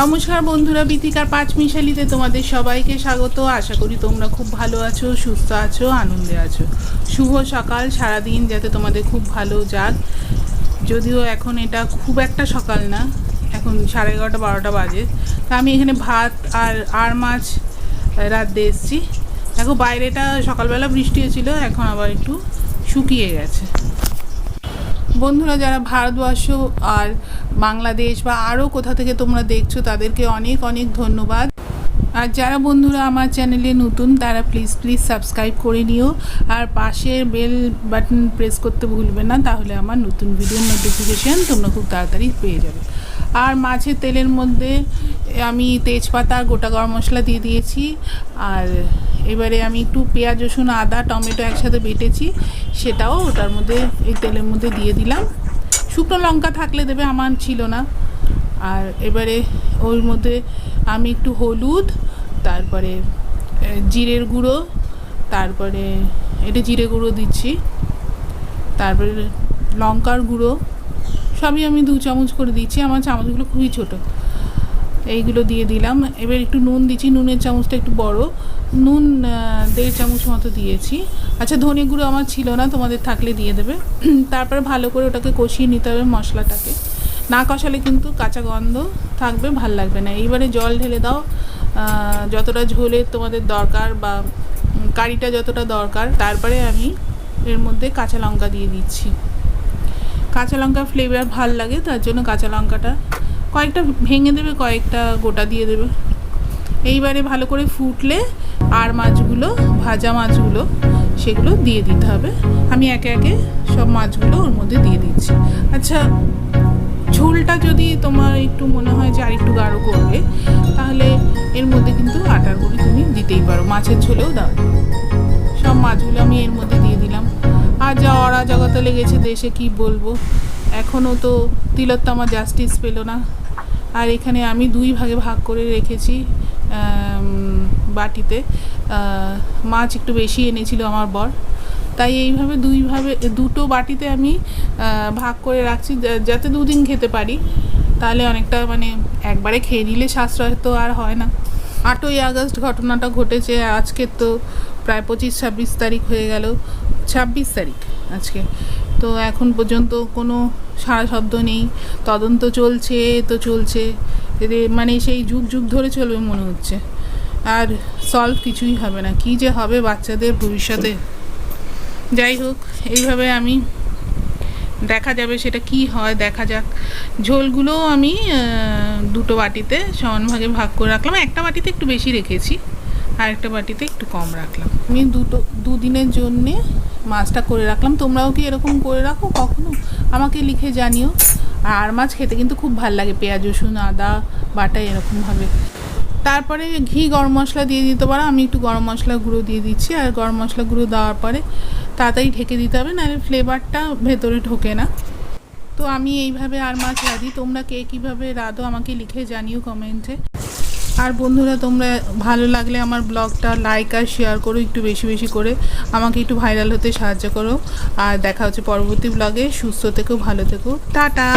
নমস্কার বন্ধুরা বিথিকার পাঁচ মিশালিতে তোমাদের সবাইকে স্বাগত। আশা করি তোমরা খুব ভালো আছো, সুস্থ আছো, আনন্দে আছো। শুভ সকাল, সারাদিন যাতে তোমাদের খুব ভালো যাক। যদিও এখন এটা খুব একটা সকাল না, এখন সাড়ে এগারোটা, বারোটা বাজে। তা আমি এখানে ভাত আর আর মাছ রাত এসেছি। দেখো, বাইরেটা সকালবেলা বৃষ্টি হয়েছিল, এখন আবার একটু শুকিয়ে গেছে। বন্ধুরা, যারা ভারতবর্ষ আর বাংলাদেশ বা আরও কোথা থেকে তোমরা দেখছ, তাদেরকে অনেক অনেক ধন্যবাদ। আর যারা বন্ধুরা আমার চ্যানেলে নতুন, তারা প্লিজ প্লিজ সাবস্ক্রাইব করে নিও। আর পাশের বেল বাটন প্রেস করতে ভুলবে না, তাহলে আমার নতুন ভিডিওর নোটিফিকেশান তোমরা খুব তাড়াতাড়ি পেয়ে যাবে। আর মাছের তেলের মধ্যে আমি তেজপাতা, গোটা গরম মশলা দিয়ে দিয়েছি। আর এবারে আমি একটু পেঁয়াজ, রসুন, আদা, টমেটো একসাথে বেটেছি। সেটাও ওটার মধ্যে, এই তেলের মধ্যে দিয়ে দিলাম। শুকনো লঙ্কা থাকলে দেবে, আমার ছিল না। আর এবারে ওর মধ্যে আমি একটু হলুদ, তারপরে জিরের গুঁড়ো, তারপরে, এটা জিরে গুঁড়ো দিচ্ছি, তারপরে লঙ্কার গুঁড়ো, সবই আমি দু চামচ করে দিচ্ছি, আমার চামচগুলো খুবই ছোটো। এইগুলো দিয়ে দিলাম, এবার একটু নুন দিচ্ছি, নুনের চামচটা একটু বড়, নুন দেড় চামচ মতো দিয়েছি। আচ্ছা ধনে গুঁড়ো আমার ছিল না, তোমাদের থাকলে দিয়ে দেবে। তারপরে ভালো করে ওটাকে কষিয়ে নিতে হবে মশলাটাকে। না কষালে কিন্তু কাঁচা গন্ধ থাকবে, ভালো লাগবে না। এইবারে জল ঢেলে দাও। যতটা ঝোলে তোমাদের দরকার বা কারিটা যতটা দরকার, তারপরে আমি এর মধ্যে কাঁচা লঙ্কা দিয়ে দিচ্ছি। কাঁচা লঙ্কা ফ্লেভার ভালো লাগে, তার জন্য কাঁচা লঙ্কাটা কয়েকটা ভেঙে দেবে, কয়েকটা গোটা দিয়ে দেবে। এইবারে ভালো করে ফুটলে আর মাছগুলো, ভাজা মাছগুলো, সেগুলো দিয়ে দিতে হবে। আমি একে একে সব মাছগুলো ওর মধ্যে দিয়ে দিচ্ছি। আচ্ছা ঝোলটা যদি তোমার একটু মনে হয় যে আর একটু গাঢ় করবে, তাহলে এর মধ্যে কিন্তু আটার গুঁড়ি তুমি দিতেই পারো। মাছের ঝোলেও দাও। সব মাছগুলো আমি এর মধ্যে দিয়ে দিলাম। আর যা অরাজকতা লেগেছে দেশে, কি বলব? এখনও তো তিলোত্তমা জাস্টিস পেল না। আর এখানে আমি দুই ভাগে ভাগ করে রেখেছি বাটিতে। মাছ একটু বেশি এনেছিল আমার বর। তাই এইভাবে দুইভাবে, দুটো বাটিতে আমি ভাগ করে রাখছি যাতে দুদিন খেতে পারি। তাহলে অনেকটা মানে একবারে খেয়ে নিলে সাশ্রয় তো আর হয় না। আটই আগস্ট ঘটনাটা ঘটেছে, আজকে তো প্রায় পঁচিশ, ছাব্বিশ তারিখ হয়ে গেল। ছাব্বিশ তারিখ আজকে। তো এখন পর্যন্ত কোনো সারা শব্দ নেই। তদন্ত চলছে তো চলছে। মানে সেই যুগ যুগ ধরে চলবে মনে হচ্ছে। আর সলভ কিছুই হবে না। কি যে হবে বাচ্চাদের ভবিষ্যতে। যাই হোক, এইভাবে আমি দেখা যাবে সেটা কি হয়, দেখা যাক। ঝোলগুলোও আমি দুটো বাটিতে সমান ভাগে ভাগ করে রাখলাম। একটা বাটিতে একটু বেশি রেখেছি আর একটা বাটিতে একটু কম রাখলাম। আমি দুটো, দুদিনের জন্যে মাছটা করে রাখলাম। তোমরাও কি এরকম করে রাখো কখনো? আমাকে লিখে জানিও। আর মাছ খেতে কিন্তু খুব ভালো লাগে। পেঁয়াজ, রসুন, আদা, বাটা এরকমভাবে। তারপরে ঘি, গরম মশলা দিয়ে দিতে পারো। আমি একটু গরম মশলা গুঁড়ো দিয়ে দিচ্ছি আর গরম মশলা গুঁড়ো দেওয়ার পরে তাড়াতাড়ি ঢেকে দিতে হবে, নাহলে ফ্লেভারটা ভেতরে ঢোকে না। তো আমি এইভাবে আর মাছ রাঁধি। তোমরা কে কীভাবে রাঁধো আমাকে লিখে জানিও কমেন্টে। আর বন্ধুরা, তোমরা ভালো লাগলে আমার ব্লগটা লাইক আর শেয়ার করো একটু বেশি বেশি করে। আমাকে একটু ভাইরাল হতে সাহায্য করো। আর দেখা হচ্ছে পরবর্তী ব্লগে। সুস্থ থেকো, ভালো থেকো। টাটা!